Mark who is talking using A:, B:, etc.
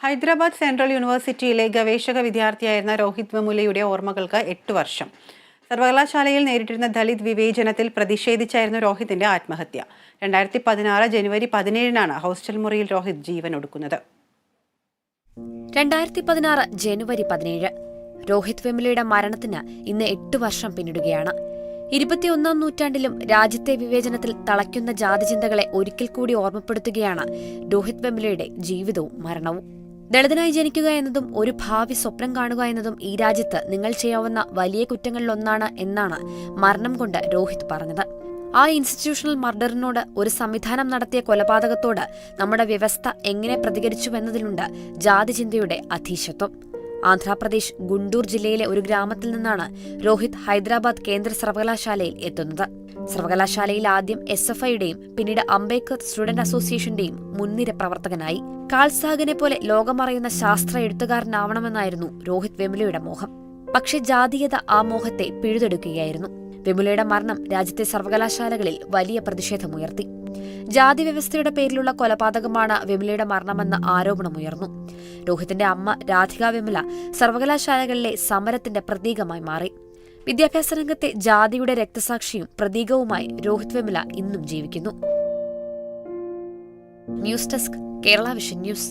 A: Hyderabad central യൂണിവേഴ്സിറ്റിയിലെ ഗവേഷക വിദ്യാർത്ഥിയായിരുന്ന രോഹിത് വെമുലയുടെ ഓർമ്മകൾക്ക് എട്ട് വർഷം. സർവകലാശാലയിൽ നേരിട്ടിരുന്ന ദളിത് വിവേചനത്തിൽ പ്രതിഷേധിച്ചായിരുന്നു രോഹിതിന്റെ ആത്മഹത്യ. രണ്ടായിരത്തി പതിനാറ് ജനുവരി പതിനേഴിനാണ് ഹോസ്റ്റൽ മുറിയിൽ രോഹിത് ജീവൻ ഒടുക്കുന്നത്.
B: രണ്ടായിരത്തി പതിനാറ് ജനുവരി പതിനേഴ്. രോഹിത് വെമുലയുടെ മരണത്തിന് ഇന്ന് എട്ട് വർഷം പിന്നിടുകയാണ്. ഇരുപത്തിയൊന്നാം നൂറ്റാണ്ടിലും രാജ്യത്തെ വിവേചനത്തിൽ തളയ്ക്കുന്ന ജാതിചിന്തകളെ ഒരിക്കൽ കൂടി ഓർമ്മപ്പെടുത്തുകയാണ് രോഹിത് വെമുലയുടെ ജീവിതവും മരണവും. ദളിതനായി ജനിക്കുക എന്നതും ഒരു ഭാവി സ്വപ്നം കാണുക എന്നതും ഈ രാജ്യത്ത് നിങ്ങൾ ചെയ്യാവുന്ന വലിയ കുറ്റങ്ങളിലൊന്നാണ് എന്നാണ് മരണം കൊണ്ട് രോഹിത് പറഞ്ഞത്. ആ ഇൻസ്റ്റിറ്റ്യൂഷണൽ മർഡറിനോട് ഒരു സംവിധാനം നടത്തിയ കൊലപാതകത്തോട് നമ്മുടെ വ്യവസ്ഥ എങ്ങനെ പ്രതികരിച്ചുവെന്നതിലുണ്ട് ജാതിചിന്തയുടെ അധീശത്വം. ആന്ധ്രാപ്രദേശ് ഗുണ്ടൂർ ജില്ലയിലെ ഒരു ഗ്രാമത്തിൽ നിന്നാണ് രോഹിത് ഹൈദരാബാദ് കേന്ദ്ര സർവകലാശാലയിൽ എത്തുന്നത്. സർവകലാശാലയിൽ ആദ്യം എസ് എഫ് ഐയുടെയും പിന്നീട് അംബേദ്കർ സ്റ്റുഡന്റ് അസോസിയേഷന്റെയും മുൻനിര പ്രവർത്തകനായി. കാൾസാഗിനെ പോലെ ലോകമറിയുന്ന ശാസ്ത്ര എഴുത്തുകാരനാവണമെന്നായിരുന്നു രോഹിത് വെമുലയുടെ മോഹം. പക്ഷേ ജാതീയത ആ മോഹത്തെ പിഴുതെടുക്കുകയായിരുന്നു. വെമുലയുടെ മരണം രാജ്യത്തെ സർവകലാശാലകളിൽ വലിയ പ്രതിഷേധമുയർത്തി. ജാതി വ്യവസ്ഥയുടെ പേരിലുള്ള കൊലപാതകമാണ് വിമലയുടെ മരണമെന്ന ആരോപണമുയർന്നു. രോഹിത്തിന്റെ അമ്മ രാധിക വിമല സർവകലാശാലകളിലെ സമരത്തിന്റെ പ്രതീകമായി മാറി. വിദ്യാഭ്യാസ രംഗത്തെ ജാതിയുടെ രക്തസാക്ഷിയും പ്രതീകവുമായി രോഹിത് വിമല ഇന്നും ജീവിക്കുന്നു. News desk Kerala vision news.